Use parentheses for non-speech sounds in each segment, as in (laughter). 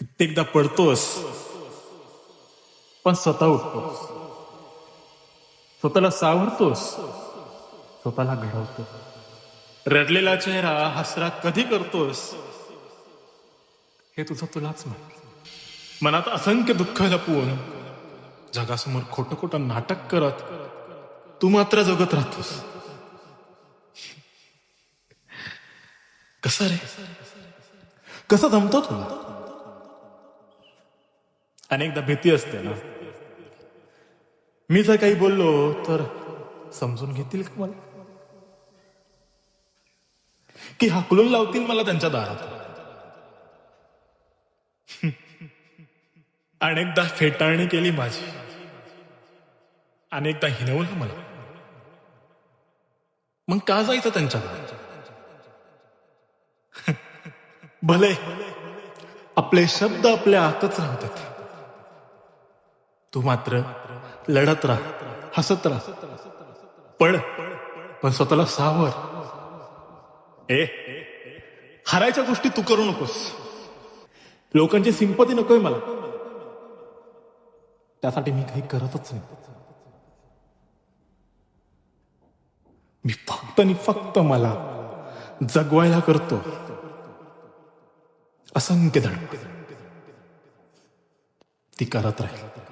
कित्येकदा पडतोस. पण स्वतः उठतोस. स्वतःला सावरतोस. स्वतःला घडवतो रडलेला चेहरा हसरा कधी करतोस? हे तुझं तुलाच माहीत. मनात असंख्य दुःख लपवून जगासमोर खोटं खोटं नाटक करत तू मात्र जगत राहतोस. कसं रे? कसं जमतो तुला? अनेकदा भीती असते ना. मी जर काही बोललो तर समजून घेतील का मला? की हाकलून लावतील मला त्यांच्या दारात? (laughs) अनेकदा फेटाळणी केली माझी. अनेकदा हिनवलं मला. मग का जायचं त्यांच्याकडे (laughs) भले आपले शब्द आपल्या आतच राहतात. तू मात्र लढत राहा हसत राहा. पड पण स्वतःला सावर. ए हरायच्या गोष्टी तू करू नकोस. लोकांची सिंपती नकोय मला. त्यासाठी मी काही करतच नाही. मी फक्त आणि फक्त मला जगवायला करतो. असंख्य धड ती करत राहील.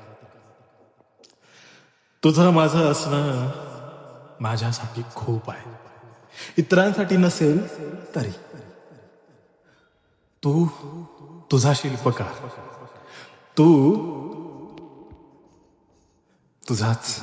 तुझं माझं असणं माझ्यासाठी खूप आहे. इतरांसाठी नसेल तरी. तू तुझा शिल्पकार. तू तुझाच.